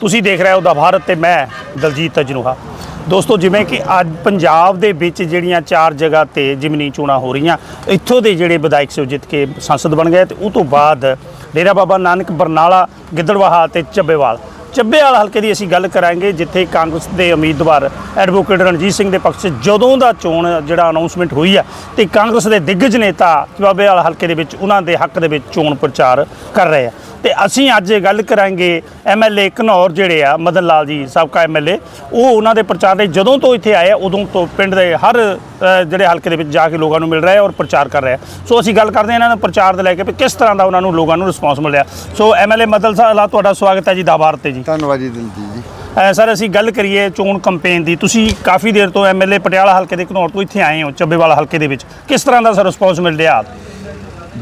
ਤੁਸੀਂ ਦੇਖ ਰਹੇ ਹੋ ਦਾ ਭਾਰਤ ਤੇ ਮੈਂ ਦਲਜੀਤ ਅਜਨੂਹਾ ਦੋਸਤੋ, ਜਿਵੇਂ ਕਿ ਅੱਜ ਪੰਜਾਬ ਦੇ ਵਿੱਚ ਜਿਹੜੀਆਂ ਚਾਰ ਜਗ੍ਹਾ ਤੇ ਜਿਮਨੀ ਚੋਣਾਂ ਹੋ ਰਹੀਆਂ, ਇੱਥੋਂ ਦੇ ਜਿਹੜੇ ਵਿਧਾਇਕ ਸੋ ਜਿੱਤ ਕੇ ਸੰਸਦ ਬਣ ਗਏ ਤੇ ਉਹ ਤੋਂ ਬਾਅਦ ਡੇਰਾ ਬਾਬਾ ਨਾਨਕ, ਬਰਨਾਲਾ, ਗਿੱਦੜਵਾਹਾ ਤੇ ਚੱਬੇਵਾਲ ਚੱਬੇਵਾਲ ਹਲਕੇ ਦੀ ਅਸੀਂ ਗੱਲ ਕਰਾਂਗੇ, ਜਿੱਥੇ ਕਾਂਗਰਸ ਦੇ ਉਮੀਦਵਾਰ ਐਡਵੋਕੇਟ ਰਣਜੀਤ ਸਿੰਘ ਦੇ ਪੱਖ 'ਚ ਜਦੋਂ ਦਾ ਚੋਣ ਜਿਹੜਾ ਅਨਾਉਂਸਮੈਂਟ ਹੋਈ ਹੈ ਤੇ ਕਾਂਗਰਸ ਦੇ ਦਿੱਗਜ ਨੇਤਾ ਚੱਬੇਵਾਲ ਹਲਕੇ ਦੇ ਵਿੱਚ ਉਹਨਾਂ ਦੇ ਹੱਕ ਦੇ ਵਿੱਚ ਚੋਣ ਪ੍ਰਚਾਰ ਕਰ ਰਹੇ ਆ। ਤੇ ਅਸੀਂ ਅੱਜ ਗੱਲ ਕਰਾਂਗੇ ਐਮਐਲਏ ਘਨੌਰ ਜਿਹੜੇ ਆ, ਮਦਨ ਲਾਲ ਜੀ ਸਾਬਕਾ ਐਮਐਲਏ ਉਹ ਉਹਨਾਂ ਦੇ ਪ੍ਰਚਾਰ ਦੇ ਜਦੋਂ ਤੋਂ ਇੱਥੇ ਆਏ ਆ, ਉਦੋਂ ਤੋਂ ਪਿੰਡ ਦੇ ਹਰ ਜਿਹੜੇ ਹਲਕੇ ਦੇ ਵਿੱਚ ਜਾ ਕੇ ਲੋਕਾਂ ਨੂੰ ਮਿਲ ਰਿਹਾ ਔਰ ਪ੍ਰਚਾਰ ਕਰ ਰਿਹਾ ਸੋ ਅਸੀਂ ਗੱਲ ਕਰਦੇ ਹਾਂ ਇਹਨਾਂ ਦੇ ਪ੍ਰਚਾਰ ਦੇ ਲੈ ਕੇ ਵੀ ਕਿਸ ਤਰ੍ਹਾਂ ਦਾ ਉਹਨਾਂ ਨੂੰ ਲੋਕਾਂ ਨੂੰ ਰਿਸਪੌਂਸ ਮਿਲਿਆ। ਸੋ ਐਮਐਲਏ ਮਦਨ ਸਾਹਿਬ ਤੁਹਾਡਾ ਸਵਾਗਤ ਹੈ ਜੀ ਦਾਬਾਰ ਤੇ ਜੀ। ਧੰਨਵਾਦ ਜੀ ਦਿਲਜੀਤ ਜੀ। ਸਰ ਅਸੀਂ ਗੱਲ ਕਰੀਏ ਚੋਣ ਕੰਪੇਨ ਦੀ। ਤੁਸੀਂ ਕਾਫੀ ਦੇਰ ਤੋਂ ਐਮਐਲਏ ਪਟਿਆਲਾ ਹਲਕੇ ਦੇ ਘਨੌਰ ਤੋਂ ਇੱਥੇ ਆਏ ਹੋ ਚੱਬੇਵਾਲ ਹਲਕੇ ਦੇ ਵਿੱਚ। ਕਿਸ ਤਰ੍ਹਾਂ ਦਾ ਸਰ ਰਿਸਪੌਂਸ ਮਿਲ ਰਿਹਾ?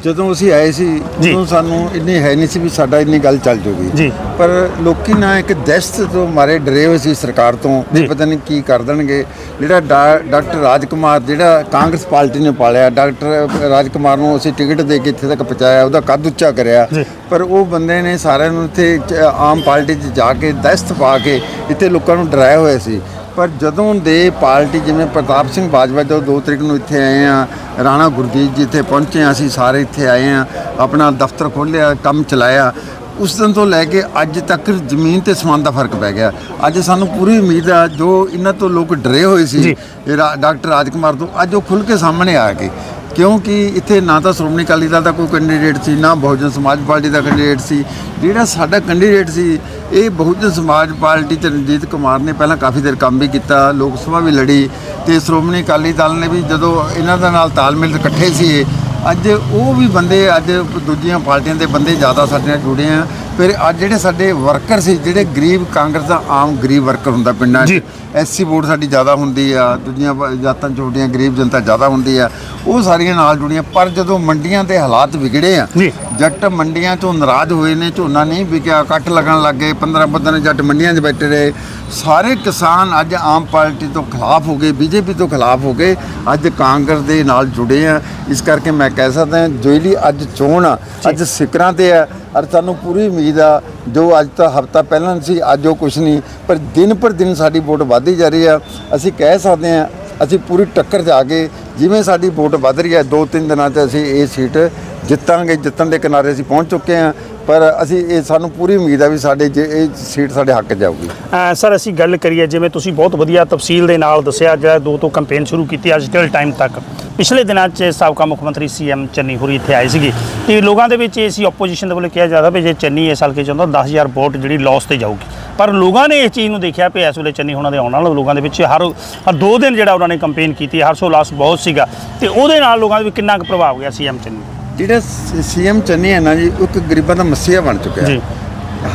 ਜਦੋਂ ਅਸੀਂ ਆਏ ਸੀ ਜੀ। ਉਦੋਂ ਸਾਨੂੰ ਇੰਨੀ ਹੈ ਨਹੀਂ ਸੀ ਵੀ ਸਾਡਾ ਇੰਨੀ ਗੱਲ ਚੱਲ ਜੂਗੀ ਜੀ। ਪਰ ਲੋਕੀ ਨਾ ਇੱਕ ਦਹਿਸ਼ਤ ਤੋਂ ਮਾਰੇ ਡਰੇ ਹੋਏ ਸੀ ਸਰਕਾਰ ਤੋਂ ਜੀ। ਵੀ ਪਤਾ ਨਹੀਂ ਕੀ ਕਰ ਦੇਣਗੇ ਜਿਹੜਾ ਡਾ- ਡਾਕਟਰ ਰਾਜਕੁਮਾਰ ਜਿਹੜਾ ਕਾਂਗਰਸ ਪਾਰਟੀ ਨੇ ਪਾਲਿਆ ਡਾਕਟਰ ਰਾਜਕੁਮਾਰ ਨੂੰ ਅਸੀਂ ਟਿਕਟ ਦੇ ਕੇ ਇੱਥੇ ਤੱਕ ਪਹੁੰਚਾਇਆ ਉਹਦਾ ਕੱਦ ਉੱਚਾ ਕਰਿਆ ਜੀ। ਪਰ ਉਹ ਬੰਦੇ ਨੇ ਸਾਰਿਆਂ ਨੂੰ ਇੱਥੇ ਚ- ਆਮ ਪਾਰਟੀ 'ਚ ਜਾ ਕੇ ਦਹਿਸ਼ਤ ਪਾ ਕੇ ਇੱਥੇ ਲੋਕਾਂ ਨੂੰ ਡਰਾਇਆ ਹੋਇਆ ਸੀ ਪਰ ਜਦੋਂ ਦੇ ਪਾਰਟੀ ਜਿਵੇਂ ਪ੍ਰਤਾਪ ਸਿੰਘ ਬਾਜਵਾ ਜਦੋਂ 2 ਤਰੀਕ ਨੂੰ ਇੱਥੇ ਆਏ ਆ ਰਾਣਾ ਗੁਰਜੀਤ ਜੀ ਇੱਥੇ ਪਹੁੰਚੇ ਆ ਅਸੀਂ ਸਾਰੇ ਇੱਥੇ ਆਏ ਆ ਆਪਣਾ ਦਫ਼ਤਰ ਖੋਲ੍ਹਿਆ ਕੰਮ ਚਲਾਇਆ ਉਸ ਦਿਨ ਤੋਂ ਲੈ ਕੇ ਅੱਜ ਤੱਕ ਜ਼ਮੀਨ ਤੇ ਸਮਾਨ ਦਾ ਫ਼ਰਕ ਪੈ ਗਿਆ। ਅੱਜ ਸਾਨੂੰ ਪੂਰੀ ਉਮੀਦ ਆ ਜੋ ਇਹਨਾਂ ਤੋਂ ਲੋਕ ਡਰੇ ਹੋਏ ਸੀ ਡਾਕਟਰ ਰਾਜਕੁਮਾਰ ਤੋਂ ਅੱਜ ਉਹ ਖੁੱਲ ਕੇ ਸਾਹਮਣੇ ਆ ਗਏ। ਕਿਉਂਕਿ ਇੱਥੇ ਨਾ ਤਾਂ ਸ਼੍ਰੋਮਣੀ ਅਕਾਲੀ ਦਲ ਦਾ ਕੋਈ ਕੈਂਡੀਡੇਟ ਸੀ, ਨਾ ਬਹੁਜਨ ਸਮਾਜ ਪਾਰਟੀ ਦਾ ਕੈਂਡੀਡੇਟ ਸੀ। ਜਿਹੜਾ ਸਾਡਾ ਕੈਂਡੀਡੇਟ ਸੀ, ਇਹ ਬਹੁਜਨ ਸਮਾਜ ਪਾਰਟੀ ਤੇ ਰਣਜੀਤ ਕੁਮਾਰ ਨੇ ਪਹਿਲਾਂ ਕਾਫੀ ਦੇਰ ਕੰਮ ਵੀ ਕੀਤਾ, ਲੋਕ ਸਭਾ ਵੀ ਲੜੀ ਤੇ ਸ਼੍ਰੋਮਣੀ ਅਕਾਲੀ ਦਲ ਨੇ ਵੀ ਜਦੋਂ ਇਹਨਾਂ ਦੇ ਨਾਲ ਤਾਲਮੇਲ ਇਕੱਠੇ ਸੀ ਅੱਜ ਉਹ ਵੀ ਬੰਦੇ, ਅੱਜ ਦੂਜੀਆਂ ਪਾਰਟੀਆਂ ਦੇ ਬੰਦੇ ਜ਼ਿਆਦਾ ਸਾਡੇ ਨਾਲ ਜੁੜੇ ਆ। ਫਿਰ ਅੱਜ ਜਿਹੜੇ ਸਾਡੇ ਵਰਕਰ ਸੀ ਜਿਹੜੇ ਗਰੀਬ ਕਾਂਗਰਸ ਦਾ ਆਮ ਗਰੀਬ ਵਰਕਰ ਹੁੰਦਾ ਪਿੰਡਾਂ। 'ਚ ਐਸਸੀ ਵੋਟ ਸਾਡੀ ਜ਼ਿਆਦਾ ਹੁੰਦੀ ਆ ਦੂਜੀਆਂ ਜਾਤਾਂ ਛੋਟੀਆਂ ਗਰੀਬ ਜਨਤਾ ਜ਼ਿਆਦਾ ਹੁੰਦੀ ਆ ਉਹ ਸਾਰੀਆਂ ਨਾਲ ਜੁੜੀਆਂ ਪਰ ਜਦੋਂ ਮੰਡੀਆਂ ਦੇ ਹਾਲਾਤ ਵਿਗੜੇ ਆ। ਜੱਟ ਮੰਡੀਆਂ ਤੋਂ ਨਾਰਾਜ਼ ਹੋਏ ਨੇ ਝੋਨਾ ਨਹੀਂ ਵਿਕਿਆ ਕੱਟ ਲੱਗਣ ਲੱਗ ਗਏ 15 15 ਜੱਟ ਮੰਡੀਆਂ 'ਚ ਬੈਠੇ ਰਹੇ ਸਾਰੇ ਕਿਸਾਨ ਅੱਜ ਆਮ ਪਾਰਟੀ ਤੋਂ ਖਿਲਾਫ ਹੋ ਗਏ ਬੀਜੇਪੀ ਤੋਂ ਖਿਲਾਫ ਹੋ ਗਏ ਅੱਜ ਕਾਂਗਰਸ ਦੇ ਨਾਲ ਜੁੜੇ ਆ ਇਸ ਕਰਕੇ ਮੈਂ ਕਹਿ ਸਕਦਾ ਜੋਇਲੀ ਅੱਜ ਚੋਣ ਆ ਅੱਜ ਸਿਕਰਾਂ ਤੇ ਆ ਔਰ ਸਾਨੂੰ ਪੂਰੀ ਉਮੀਦ ਆ, ਜੋ ਅੱਜ ਤਾਂ ਹਫਤਾ ਪਹਿਲਾਂ ਸੀ, ਅੱਜ ਉਹ ਕੁਛ ਨਹੀਂ, ਪਰ ਦਿਨ ਪਰ ਦਿਨ ਸਾਡੀ ਵੋਟ ਵੱਧਦੀ ਜਾ ਰਹੀ ਆ। ਅਸੀਂ ਕਹਿ ਸਕਦੇ ਹਾਂ, ਅਸੀਂ ਪੂਰੀ ਟੱਕਰ ਜਾ ਕੇ ਜਿਵੇਂ ਸਾਡੀ ਵੋਟ ਵੱਧ ਰਹੀ ਹੈ, ਦੋ ਤਿੰਨ ਦਿਨਾਂ 'ਚ ਅਸੀਂ ਇਹ ਸੀਟ ਜਿੱਤਾਂਗੇ, ਜਿੱਤਣ ਦੇ ਕਿਨਾਰੇ ਅਸੀਂ ਪਹੁੰਚ ਚੁੱਕੇ ਹਾਂ। ਪਰ ਅਸੀਂ ਇਹ ਸਾਨੂੰ ਪੂਰੀ ਉਮੀਦ ਆ ਵੀ ਸਾਡੇ ਜੇ ਇਹ ਸੀਟ ਸਾਡੇ ਹੱਕ 'ਚ ਜਾਊਗੀ। ਸਰ, ਅਸੀਂ ਗੱਲ ਕਰੀਏ, ਜਿਵੇਂ ਤੁਸੀਂ ਬਹੁਤ ਵਧੀਆ ਤਫਸੀਲ ਦੇ ਨਾਲ ਦੱਸਿਆ ਜਿਹੜਾ ਦੋ ਤੋਂ ਕੈਂਪੇਨ ਸ਼ੁਰੂ ਕੀਤੀ, ਅੱਜ ਦੇ ਟਾਈਮ ਤੱਕ। ਪਿਛਲੇ ਦਿਨਾਂ 'ਚ ਸਾਬਕਾ ਮੁੱਖ ਮੰਤਰੀ ਸੀਐਮ ਚੰਨੀ ਹੋਰੀ ਇੱਥੇ ਆਏ ਸੀਗੇ। ਤੇ ਲੋਕਾਂ ਦੇ ਵਿੱਚ ਇਹ ਸੀ ਆਪੋਜੀਸ਼ਨ ਦੇ ਵੱਲੋਂ ਕਿਹਾ ਜਾਂਦਾ ਵੀ ਜੇ ਚੰਨੀ ਇਸ ਹਲਕੇ 'ਚ ਆਉਂਦਾ 10000 ਵੋਟ ਜਿਹੜੀ ਲਾਸ ਤੇ ਜਾਊਗੀ। ਪਰ ਲੋਕਾਂ ਨੇ ਇਸ ਚੀਜ਼ ਨੂੰ ਦੇਖਿਆ ਵੀ ਇਸ ਵੇਲੇ ਚੰਨੀ ਹੋਣਾ ਦੇ ਆਉਣ ਨਾਲ ਲੋਕਾਂ ਦੇ ਵਿੱਚ ਹਰ ਹਰ ਦੋ ਦਿਨ ਜਿਹੜਾ ਉਹਨਾਂ ਨੇ ਕੈਂਪੇਨ ਕੀਤੀ, ਹਰ ਸੋ ਲਾਸ ਬਹੁਤ ਸੀਗਾ। ਤੇ ਉਹਦੇ ਨਾਲ ਲੋਕਾਂ ਦੇ ਵਿੱਚ ਕਿੰਨਾ ਕੁ ਪ੍ਰਭਾਵ ਗਿਆ ਸੀਐਮ ਚੰਨੀ? ਜਿਹੜਾ ਸੀਐਮ ਚੰਨੀ ਹੈ ਨਾ ਜੀ ਉਹ ਇੱਕ ਗਰੀਬਾਂ ਦਾ ਮਸੀਹਾ ਬਣ ਚੁੱਕਿਆ ਜੀ।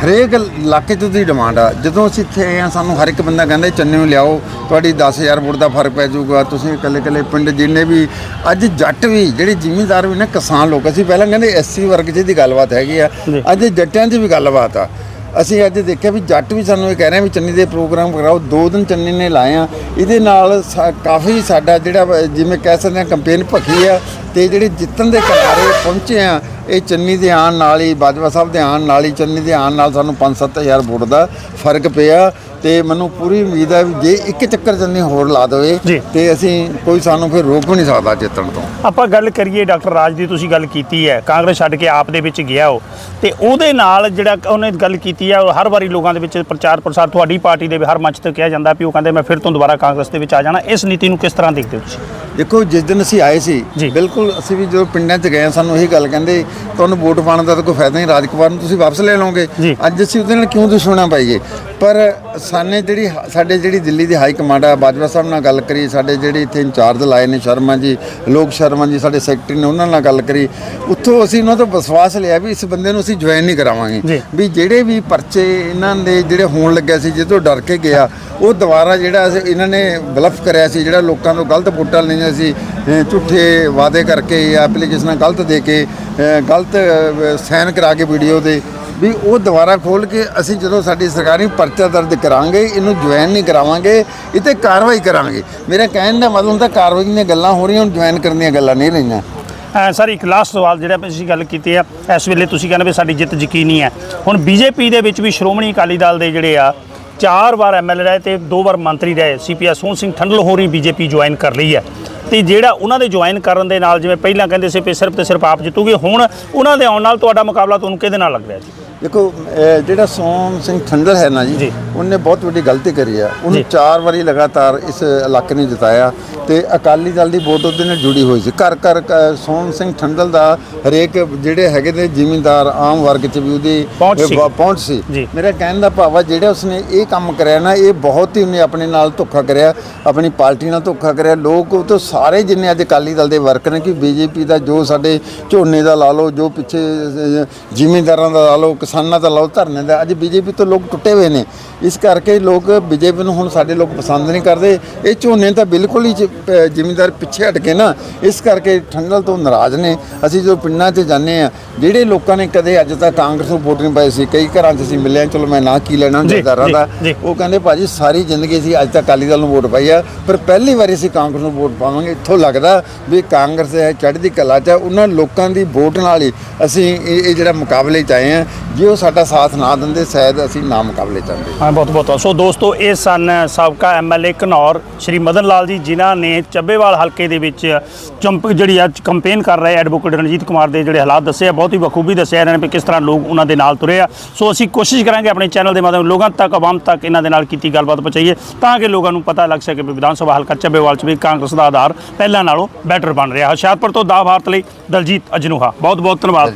ਹਰੇਕ ਇਲਾਕੇ 'ਚ ਉਹਦੀ ਡਿਮਾਂਡ ਆ। ਜਦੋਂ ਅਸੀਂ ਇੱਥੇ ਆਏ ਆ ਸਾਨੂੰ ਹਰ ਇੱਕ ਬੰਦਾ ਕਹਿੰਦਾ ਚੰਨੇ ਨੂੰ ਲਿਆਓ ਤੁਹਾਡੀ 10000 ਵੋਟ ਦਾ ਫ਼ਰਕ ਪੈ ਜਾਊਗਾ। ਤੁਸੀਂ ਇਕੱਲੇ ਇਕੱਲੇ ਪਿੰਡ ਜਿੰਨੇ ਵੀ ਅੱਜ ਜੱਟ ਵੀ ਜਿਹੜੇ ਜ਼ਿਮੀਂਦਾਰ ਵੀ ਨੇ ਕਿਸਾਨ ਲੋਕ ਅਸੀਂ ਪਹਿਲਾਂ ਕਹਿੰਦੇ ਐਸਸੀ ਵਰਗ 'ਚ ਦੀ ਗੱਲਬਾਤ ਹੈਗੀ ਆ। ਅੱਜ ਜੱਟਾਂ 'ਚ ਵੀ ਗੱਲਬਾਤ ਆ। ਅਸੀਂ ਅੱਜ ਦੇਖਿਆ ਵੀ ਜੱਟ ਵੀ ਸਾਨੂੰ ਇਹ ਕਹਿ ਰਹੇ ਵੀ ਚੰਨੀ ਦੇ ਪ੍ਰੋਗਰਾਮ ਕਰਾਓ। ਦੋ ਦਿਨ ਚੰਨੀ ਨੇ ਲਾਏ ਆ। ਇਹਦੇ ਨਾਲ ਕਾਫੀ ਸਾਡਾ ਜਿਹੜਾ ਜਿਵੇਂ ਕਹਿ ਸਕਦੇ ਆ ਕੰਪੇਨ ਭਖੀ ਆ। ਤੇ ਜਿਹੜੇ ਜਿੱਤਣ ਦੇ ਕਿਨਾਰੇ ਪਹੁੰਚੇ ਆ, ਇਹ ਚੰਨੀ ਦੇ ਆਉਣ ਨਾਲ ਹੀ, ਬਾਜਵਾ ਸਾਹਿਬ ਦੇ ਆਉਣ ਨਾਲ ਹੀ, ਚੰਨੀ ਦੇ ਆਉਣ ਨਾਲ ਸਾਨੂੰ 5-7000 ਵੋਟ ਦਾ ਫ਼ਰਕ ਪਿਆ। ਤੇ ਮੈਨੂੰ ਪੂਰੀ ਉਮੀਦ ਹੈ ਵੀ ਜੇ ਇੱਕ ਚੱਕਰ ਚੰਨੀ ਹੋਰ ਲਾ ਦੇਵੇ ਜੀ। ਤੇ ਅਸੀਂ ਕੋਈ ਸਾਨੂੰ ਫਿਰ ਰੋਕ ਵੀ ਨਹੀਂ ਸਕਦਾ ਜਿੱਤਣ ਤੋਂ। ਆਪਾਂ ਗੱਲ ਕਰੀਏ ਡਾਕਟਰ ਰਾਜ ਦੀ ਤੁਸੀਂ ਗੱਲ ਕੀਤੀ ਹੈ। ਕਾਂਗਰਸ ਛੱਡ ਕੇ ਆਪ ਦੇ ਵਿੱਚ ਗਿਆ ਉਹ। ਤੇ ਉਹਦੇ ਨਾਲ ਜਿਹੜਾ ਉਹਨੇ ਗੱਲ ਕੀਤੀ ਹੈ ਉਹ ਹਰ ਵਾਰੀ ਲੋਕਾਂ ਦੇ ਵਿੱਚ ਪ੍ਰਚਾਰ ਪ੍ਰਸਾਰ ਤੁਹਾਡੀ ਪਾਰਟੀ ਦੇ ਹਰ ਮੰਚ ਤੇ ਕਿਹਾ ਜਾਂਦਾ ਵੀ ਉਹ ਕਹਿੰਦੇ ਮੈਂ ਫਿਰ ਤੋਂ ਦੁਬਾਰਾ ਕਾਂਗਰਸ ਦੇ ਵਿੱਚ ਆ ਜਾਣਾ। ਇਸ ਨੀਤੀ ਨੂੰ ਕਿਸ ਤਰ੍ਹਾਂ ਦੇਖਦੇ ਹੋ ਤੁਸੀਂ? ਦੇਖੋ ਜਿਸ ਦਿਨ ਅਸੀਂ ਆਏ ਸੀ ਜੀ। ਬਿਲਕੁਲ ਅਸੀਂ ਵੀ ਜਦੋਂ ਪਿੰਡਾਂ 'ਚ ਗਏ ਸਾਨੂੰ ਇਹੀ ਗੱਲ ਕਹਿੰਦੇ ਤੁਹਾਨੂੰ ਵੋਟ ਪਾਉਣ ਦਾ ਤਾਂ ਕੋਈ ਫਾਇਦਾ ਨਹੀਂ ਰਾਜਕੁਮਾਰ ਨੂੰ ਤੁਸੀਂ ਵਾਪਸ ਲੈ ਲਓਗੇ। ਜੀ। ਅੱਜ ਅਸੀਂ ਉਹਦੇ ਨਾਲ ਕਿਉਂ ਦੁਸ਼ਮਣਾ ਪਾਈਏ? ਪਰ ਸਾਨੇ ਜਿਹੜੀ ਸਾਡੇ ਜਿਹੜੀ ਦਿੱਲੀ ਦੀ ਹਾਈ ਕਮਾਂਡ ਆ ਬਾਜਵਾ ਸਾਹਿਬ ਨਾਲ ਗੱਲ ਕਰੀ ਸਾਡੇ ਜਿਹੜੇ ਇੱਥੇ ਇੰਚਾਰਜ ਲਾਏ ਨੇ ਸ਼ਰਮਾ ਜੀ ਲੋਕ ਸ਼ਰਮਾ ਜੀ ਸਾਡੇ ਸੈਕਟਰੀ ਨੇ ਉਹਨਾਂ ਨਾਲ ਗੱਲ ਕਰੀ ਉੱਥੋਂ ਅਸੀਂ ਉਹਨਾਂ ਤੋਂ ਵਿਸ਼ਵਾਸ ਲਿਆ ਵੀ ਇਸ ਬੰਦੇ ਨੂੰ ਅਸੀਂ ਜੁਆਇਨ ਨਹੀਂ। ਕਰਾਵਾਂਗੇ ਵੀ ਜਿਹੜੇ ਵੀ ਪਰਚੇ ਇਹਨਾਂ ਦੇ ਜਿਹੜੇ ਹੋਣ ਲੱਗਿਆ ਸੀ ਜਿਹਤੋਂ ਡਰ ਕੇ ਗਿਆ ਉਹ ਦੁਬਾਰਾ ਜਿਹੜਾ ਇਹਨਾਂ ਨੇ ਬਲਫ ਕਰਿਆ ਸੀ ਜਿਹੜਾ ਲੋਕਾਂ ਤੋਂ ਗਲਤ ਵੋਟਾਂ ਲਈਆਂ ਸੀ ਝੂਠੇ ਵਾਅਦੇ ਕਰਕੇ ਜਾਂ ਐਪਲੀਕੇਸ਼ਨਾਂ ਗਲਤ ਦੇ ਕੇ ਗਲਤ ਸਾਈਨ ਕਰਾ ਕੇ ਵੀਡੀਓ ਦੇ ਵੀ ਉਹ ਦੁਬਾਰਾ ਖੋਲ ਕੇ ਅਸੀਂ ਜਦੋਂ ਸਾਡੀ ਸਰਕਾਰੀ ਪਰਚਾ ਦਰਜ ਕਰਾਂਗੇ, ਇਹਨੂੰ ਜੁਆਇਨ ਨਹੀਂ ਕਰਾਵਾਂਗੇ ਇਹ ਤੇ ਕਾਰਵਾਈ ਕਰਾਂਗੇ। ਮੇਰਾ ਕਹਿਣ ਦਾ ਮਤਲਬ ਤਾਂ ਕਾਰਵਾਈ ਦੀਆਂ ਗੱਲਾਂ ਹੋ ਰਹੀਆਂ, ਹੁਣ ਜੁਆਇਨ ਕਰਨ ਦੀਆਂ ਗੱਲਾਂ ਨਹੀਂ ਰਹੀਆਂ। ਅਹ ਸਰ, ਇੱਕ ਲਾਸਟ ਸਵਾਲ ਜਿਹੜਾ ਤੁਸੀਂ ਗੱਲ ਕੀਤੀ ਆ, ਇਸ ਵੇਲੇ ਤੁਸੀਂ ਕਹਿੰਦੇ ਵੀ ਸਾਡੀ ਜਿੱਤ ਯਕੀਨੀ ਹੈ। ਹੁਣ ਬੀਜੇਪੀ ਦੇ ਵਿੱਚ ਵੀ ਸ਼੍ਰੋਮਣੀ ਅਕਾਲੀ ਦਲ ਦੇ ਜਿਹੜੇ ਆ, ਚਾਰ ਵਾਰ ਐਮਐਲਏ ਰਹੇ ਤੇ ਦੋ ਵਾਰ ਮੰਤਰੀ ਰਹੇ। ਸੀਪੀਐਸ ਸੋਹਣ ਸਿੰਘ ਠੰਡਲ ਹੋਰੀ ਬੀਜੇਪੀ ਜੁਆਇਨ ਕਰ ਲਈ ਹੈ। ਤੇ ਜਿਹੜਾ ਉਹਨਾਂ ਦੇ ਜੁਆਇਨ ਕਰਨ ਦੇ ਨਾਲ, ਜਿਵੇਂ ਪਹਿਲਾਂ ਕਹਿੰਦੇ ਸੀ ਵੀ ਸਿਰਫ ਤੇ ਸਿਰਫ ਆਪ ਜਿੱਤੂਗੇ, ਹੁਣ ਉਹਨਾਂ ਦੇ ਆਉਣ ਨਾਲ ਤੁਹਾਡਾ ਮੁਕਾਬਲਾ ਤੁਹਾਨੂੰ ਕਿਹਦੇ ਨਾਲ ਲੱਗ ਰਿਹਾ ਜੀ? ਦੇਖੋ ਜਿਹੜਾ ਸੋਮ ਸਿੰਘ ਠੰਡਲ ਹੈ ਨਾ ਜੀ। ਉਹਨੇ ਬਹੁਤ ਵੱਡੀ ਗਲਤੀ ਕਰੀ ਆ ਉਹਨੂੰ। ਚਾਰ ਵਾਰੀ ਲਗਾਤਾਰ ਇਸ ਇਲਾਕੇ ਨੇ ਜਿਤਾਇਆ ਤੇ ਅਕਾਲੀ ਦਲ ਦੀ ਵੋਟ ਉਹਦੇ ਨਾਲ ਜੁੜੀ ਹੋਈ ਸੀ ਘਰ ਘਰ ਸੋਮ ਸਿੰਘ ਠੰਡਲ ਦਾ ਹਰੇਕ ਜਿਹੜੇ ਹੈਗੇ ਨੇ ਜ਼ਿਮੀਂਦਾਰ ਆਮ ਵਰਗ ਚ ਵੀ ਉਹਦੀ ਪਹੁੰਚ ਸੀ। ਮੇਰਾ ਕਹਿਣ ਦਾ ਭਾਵ ਆ ਜਿਹੜਾ ਉਸਨੇ ਇਹ ਕੰਮ ਕਰਿਆ ਨਾ ਇਹ ਬਹੁਤ ਹੀ ਉਹਨੇ ਆਪਣੇ ਨਾਲ ਧੋਖਾ ਕਰਿਆ ਆਪਣੀ ਪਾਰਟੀ ਨਾਲ ਧੋਖਾ ਕਰਿਆ ਲੋਕ ਉਹ ਤੋਂ ਸਾਰੇ ਜਿੰਨੇ ਅੱਜ ਅਕਾਲੀ ਦਲ ਦੇ ਵਰਕਰ ਨੇ ਕਿ ਬੀਜੇਪੀ ਦਾ ਜੋ ਸਾਡੇ ਝੋਨੇ ਦਾ ਲਾ ਲਓ ਜੋ ਪਿੱਛੇ ਜ਼ਿਮੀਂਦਾਰਾਂ ਦਾ ਲਾ ਲਓ ਕਿਸਾਨਾਂ ਦਾ ਲਾ ਲਓ ਧਰਨੇ ਦਾ ਅੱਜ ਬੀਜੇਪੀ ਤੋਂ ਲੋਕ ਟੁੱਟੇ ਹੋਏ ਨੇ। ਇਸ ਕਰਕੇ ਲੋਕ ਬੀਜੇਪੀ ਨੂੰ ਹੁਣ ਸਾਡੇ ਲੋਕ ਪਸੰਦ ਨਹੀਂ ਕਰਦੇ। ਇਹ ਝੋਨੇ ਤਾਂ ਬਿਲਕੁਲ ਹੀ ਜ਼ਿਮੀਂਦਾਰ ਪਿੱਛੇ ਹਟ ਕੇ ਨਾ। ਇਸ ਕਰਕੇ ਠੰਡਲ ਤੋਂ ਨਾਰਾਜ਼ ਨੇ। ਅਸੀਂ ਜੋ ਪਿੰਡਾਂ 'ਚ ਜਾਂਦੇ ਆ ਜਿਹੜੇ ਲੋਕਾਂ ਨੇ ਕਦੇ ਅੱਜ ਤੱਕ ਕਾਂਗਰਸ ਨੂੰ ਵੋਟ ਨਹੀਂ ਪਾਈ ਸੀ ਕਈ ਘਰਾਂ 'ਚ ਅਸੀਂ ਮਿਲੇ ਹਾਂ, ਚਲੋ ਮੈਂ ਨਾ ਕੀ ਲੈਣਾ ਜੀ, ਜਥੇਦਾਰਾਂ ਜੀ, ਦਾ। ਉਹ ਕਹਿੰਦੇ ਭਾਜੀ ਸਾਰੀ ਜ਼ਿੰਦਗੀ ਅਸੀਂ ਅੱਜ ਤੱਕ ਅਕਾਲੀ ਦਲ ਨੂੰ ਵੋਟ ਪਾਈ ਆ ਪਰ ਪਹਿਲੀ ਵਾਰੀ ਅਸੀਂ ਕਾਂਗਰਸ ਨੂੰ ਵੋਟ ਪਾਵਾਂਗੇ। ਇੱਥੋਂ ਲੱਗਦਾ ਵੀ ਕਾਂਗਰਸ ਹੈ ਚੜ੍ਹਦੀ ਕਲਾ 'ਚ ਉਹਨਾਂ ਲੋਕਾਂ ਦੀ ਵੋਟ ਨਾਲ ਹੀ ਅਸੀਂ ਇਹ ਇਹ ਜਿਹੜਾ ਮੁਕਾਬਲੇ 'ਚ ਆਏ ਆ ਜੇ ਉਹ ਸਾਡਾ ਸਾਥ ਨਾ ਦਿੰਦੇ ਸ਼ਾਇਦ ਅਸੀਂ ਨਾ ਮੁਕਾਬਲੇ 'ਚ ਆਉਂਦੇ ਹਾਂ ਬਹੁਤ ਬਹੁਤ। ਸੋ ਦੋਸਤੋ ਇਹ ਸਨ ਸਾਬਕਾ ਐਮਐਲਏ ਘਨੌਰ ਸ਼੍ਰੀ ਮਦਨ ਲਾਲ ਜੀ ਜਿਨ੍ਹਾਂ ਨੇ ਚੱਬੇਵਾਲ ਹਲਕੇ ਦੇ ਵਿੱਚ ਚੰਪ ਜਿਹੜੀ ਅੱਜ ਕੰਪੇਨ ਕਰ ਰਹੇ ਐਡਵੋਕੇਟ ਰਣਜੀਤ ਕੁਮਾਰ ਦੇ ਜਿਹੜੇ ਹਾਲਾਤ ਦੱਸੇ ਆ ਬਹੁਤ ਹੀ ਬਖੂਬੀ ਦੱਸਿਆ ਇਹਨਾਂ ਨੇ ਕਿਸ ਤਰ੍ਹਾਂ ਲੋਕ ਉਹਨਾਂ ਦੇ ਨਾਲ ਤੁਰੇ ਆ। ਸੋ ਅਸੀਂ ਕੋਸ਼ਿਸ਼ ਕਰਾਂਗੇ ਆਪਣੇ ਚੈਨਲ ਦੇ ਮਾਧਿਅਮ ਲੋਕਾਂ ਤੱਕ ਆਵਾਮ ਤੱਕ ਇਹਨਾਂ ਦੇ ਨਾਲ ਕੀਤੀ ਗੱਲਬਾਤ ਪਹੁੰਚਾਈਏ ਤਾਂ ਕਿ ਲੋਕਾਂ ਨੂੰ ਪਤਾ ਲੱਗ ਸਕੇ ਵੀ ਵਿਧਾਨ ਸਭਾ ਹਲਕਾ ਚੱਬੇਵਾਲ 'ਚ ਵੀ ਕਾਂਗਰਸ ਦਾ ਆਧਾਰ ਪਹਿਲਾਂ ਨਾਲੋਂ ਬੈਟਰ ਬਣ ਰਿਹਾ। ਹੁਸ਼ਿਆਰਪੁਰ ਤੋਂ ਦਾ ਭਾਰਤ ਲਈ ਦਲਜੀਤ ਅਜਨੂਹਾ ਬਹੁਤ ਬਹੁਤ ਧੰਨਵਾਦ।